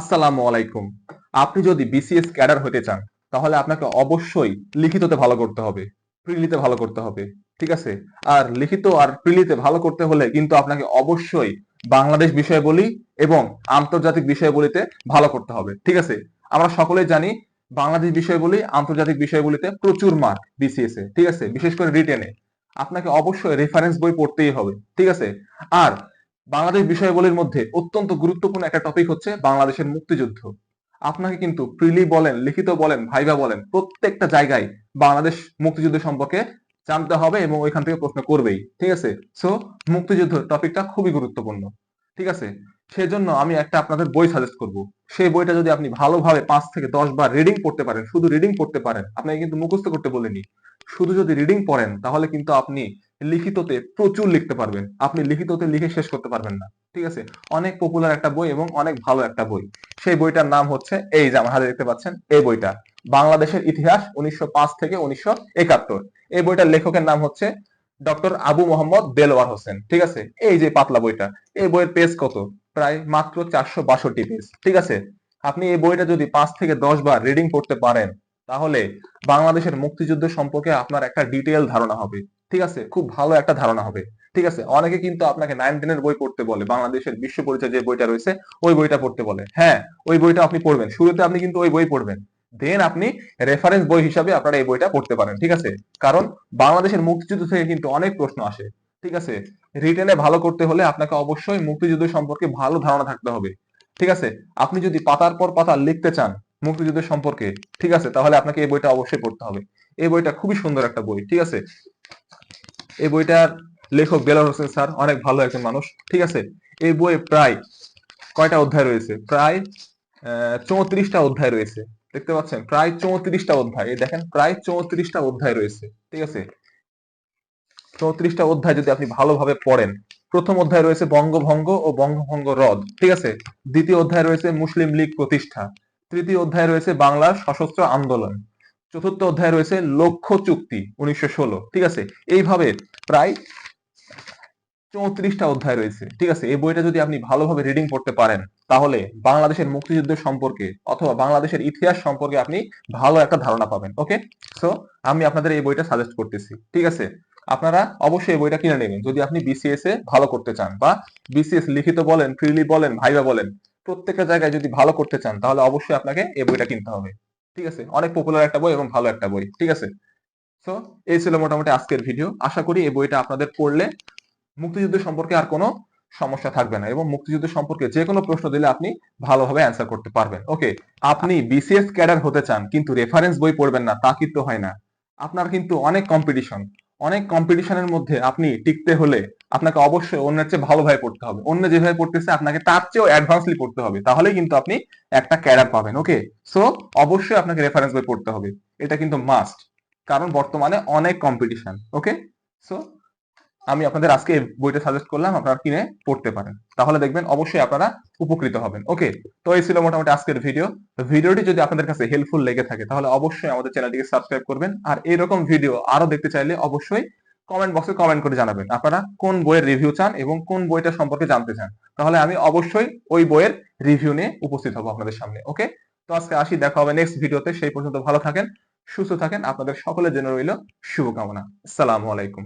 আসসালামু আলাইকুম। আপনি যদি বিসিএস ক্যাডার হতে চান, তাহলে আপনাকে অবশ্যই লিখিততে ভালো করতে হবে। প্রিলিতে ভালো করতে হবে, ঠিক আছে? আর লিখিত আর প্রিলিতে ভালো করতে হলে কিন্তু আপনাকে অবশ্যই বাংলাদেশ বিষয়াবলী এবং আন্তর্জাতিক বিষয়াবলীতে ভালো করতে হবে, ঠিক আছে? আমরা সকলেই জানি বাংলাদেশ বিষয়গুলি আন্তর্জাতিক বিষয়গুলিতে প্রচুর মার্ক বিসিএস এ, ঠিক আছে? বিশেষ করে রিটেনে আপনাকে অবশ্যই রেফারেন্স বই পড়তেই হবে, ঠিক আছে? আর বাংলাদেশ বিষয়গুলির মধ্যে অত্যন্ত গুরুত্বপূর্ণ একটা টপিক হচ্ছে বাংলাদেশের মুক্তিযুদ্ধ। আপনাকে কিন্তু প্রিলি বলেন, লিখিত বলেন, ভাইবা বলেন, প্রত্যেকটা জায়গায় বাংলাদেশ মুক্তিযুদ্ধ সম্পর্কে জানতে হবে এবং ওইখান থেকে প্রশ্ন করবেই, ঠিক আছে? সো মুক্তিযুদ্ধ টপিকটা খুবই গুরুত্বপূর্ণ, ঠিক আছে? সেজন্য আমি একটা আপনাদের বই সাজেস্ট করব। সেই বইটা যদি আপনি ভালোভাবে পাঁচ থেকে দশ বার রিডিং পড়তে পারেন, শুধু রিডিং পড়তে পারেন, আপনাকে কিন্তু মুখস্থ করতে বলিনি। শুধু যদি রিডিং পড়েন, তাহলে কিন্তু আপনি লিখিততে প্রচুর লিখতে পারবেন। আপনি লিখিততে লিখে শেষ করতে পারবেন না। ঠিক আছে? অনেক পপুলার একটা বই এবং অনেক ভালো একটা বই। সেই বইটার নাম হচ্ছে, এই যে আমার হাতে দেখতে পাচ্ছেন, এই বইটা। বাংলাদেশের ইতিহাস উনিশশো পাঁচ থেকে উনিশশো একাত্তর। এই বইটার লেখকের নাম হচ্ছে ডক্টর আবু মোহাম্মদ দেলোয়ার হোসেন। ঠিক আছে? এই যে পাতলা বইটা, এই বইয়ের পেজ কত? প্রায় মাত্র চারশো বাষট্টি পেজ ঠিক আছে? আপনি এই বইটা যদি পাঁচ থেকে দশ বার রিডিং করতে পারেন, তাহলে বাংলাদেশের মুক্তিযুদ্ধ সম্পর্কে আপনার একটা ডিটেল ধারণা হবে। ঠিক আছে? খুব ভালো একটা ধারণা হবে। ঠিক আছে? অনেকে কিন্তু আপনাকে নাইন টেনের বই পড়তে বলে, বাংলাদেশের বিশ্ব পরিচয় যে বইটা রয়েছে, ওই বইটা পড়তে বলে। হ্যাঁ ওই বইটা আপনি পড়বেন। শুরুতে আপনি কিন্তু ওই বই পড়বেন। দেন আপনি রেফারেন্স বই হিসাবে আপনারা এই বইটা পড়তে পারেন। ঠিক আছে? কারণ বাংলাদেশের মুক্তিযুদ্ধ থেকে কিন্তু অনেক প্রশ্ন আসে। ঠিক আছে? রিটেনে ভালো করতে হলে আপনাকে অবশ্যই মুক্তিযুদ্ধ সম্পর্কে ভালো ধারণা থাকতে হবে। ঠিক আছে? আপনি যদি পাতার পর পাতা লিখতে চান মুক্তিযুদ্ধ সম্পর্কে, ঠিক আছে? তাহলে আপনাকে এই বইটা অবশ্যই পড়তে হবে। এই বইটা খুবই সুন্দর একটা বই। ঠিক আছে? এই বইটার লেখক বেলার হোসেন স্যার, অনেক ভালো একজন মানুষ, ঠিক আছে? এই বইয়ে প্রায় কয়টা অধ্যায় রয়েছে? প্রায় চৌত্রিশটা অধ্যায় রয়েছে, দেখতে পাচ্ছেন? প্রায় চৌত্রিশটা অধ্যায় দেখেন, প্রায় চৌত্রিশটা অধ্যায় রয়েছে, ঠিক আছে? চৌত্রিশটা অধ্যায় যদি আপনি ভালোভাবে পড়েন, প্রথম অধ্যায় রয়েছে বঙ্গভঙ্গ ও বঙ্গভঙ্গ রদ, ঠিক আছে? দ্বিতীয় অধ্যায় রয়েছে মুসলিম লীগ প্রতিষ্ঠা, তৃতীয় অধ্যায় রয়েছে বাংলার সশস্ত্র আন্দোলন চতুর্থ অধ্যায় রয়েছে লক্ষ্য চুক্তি উনিশশো ষোলো, ঠিক আছে? এইভাবে প্রায় চৌত্রিশটা অধ্যায় রয়েছে, ঠিক আছে? এই বইটা যদি আপনি ভালোভাবে রিডিং করতে পারেন, তাহলে বাংলাদেশের মুক্তিযুদ্ধ সম্পর্কে অথবা বাংলাদেশের ইতিহাস সম্পর্কে আপনি ভালো একটা ধারণা পাবেন ওকে সো আমি আপনাদের এই বইটা সাজেস্ট করতেছি, ঠিক আছে? আপনারা অবশ্যই এই বইটা কিনে নেবেন, যদি আপনি বিসিএস এ ভালো করতে চান বা বিসিএস লিখিত বলেন ফ্রিলি বলেন, ভাইবা বলেন, প্রত্যেকটা জায়গায় যদি ভালো করতে চান, তাহলে অবশ্যই আপনাকে এই বইটা কিনতে হবে। ঠিক আছে? অনেক পপুলার একটা বই এবং ভালো একটা বই, ঠিক আছে? সো এই ছিল মোটামুটি আজকের ভিডিও আশা করি এই বইটা আপনাদের পড়লে মুক্তিযুদ্ধ সম্পর্কে আর কোনো সমস্যা থাকবে না এবং মুক্তিযুদ্ধ সম্পর্কে যে কোনো প্রশ্ন দিলে আপনি ভালোভাবে অ্যান্সার করতে পারবেন। ওকে আপনি বিসিএস ক্যাডার হতে চান কিন্তু রেফারেন্স বই পড়বেন না, তা কিন্তু হয় না। আপনার কিন্তু অনেক কম্পিটিশন অনেক কম্পিটিশনের মধ্যে আপনি টিকতে হলে আপনাকে অবশ্যই অন্যের চেয়ে ভালোভাবে পড়তে হবে। অন্য যেভাবে পড়তেছে, আপনাকে তার চেয়েও অ্যাডভান্সলি পড়তে হবে। তাহলেই কিন্তু আপনি একটা ক্যাডার পাবেন ওকে সো অবশ্যই আপনাকে রেফারেন্স বই পড়তে হবে। এটা কিন্তু মাস্ট কারণ বর্তমানে অনেক কম্পিটিশন ওকে সো আমি আপনাদের আজকে বইটা সাজেস্ট করলাম, আপনারা কিনে পড়তে পারেন। তাহলে দেখবেন অবশ্যই আপনারা উপকৃত হবেন ওকে তো এই ছিল মোটামুটি আজকের ভিডিও ভিডিওটি যদি আপনাদের কাছে হেল্পফুল লেগে থাকে, তাহলে অবশ্যই আমাদের চ্যানেলটিকে সাবস্ক্রাইব করবেন। আর এরকম ভিডিও আরও দেখতে চাইলে অবশ্যই কমেন্ট বক্সে কমেন্ট করে জানাবেন। আপনারা কোন বইয়ের রিভিউ চান এবং কোন বইটা সম্পর্কে জানতে চান, তাহলে আমি অবশ্যই ওই বইয়ের রিভিউ নিয়ে উপস্থিত হব আপনাদের সামনে ওকে তো আজকে আসি, দেখা হবে নেক্সট ভিডিওতে সেই পর্যন্ত ভালো থাকেন, সুস্থ থাকেন, আপনাদের সকলের জন্য রইল শুভকামনা। আসসালামু আলাইকুম।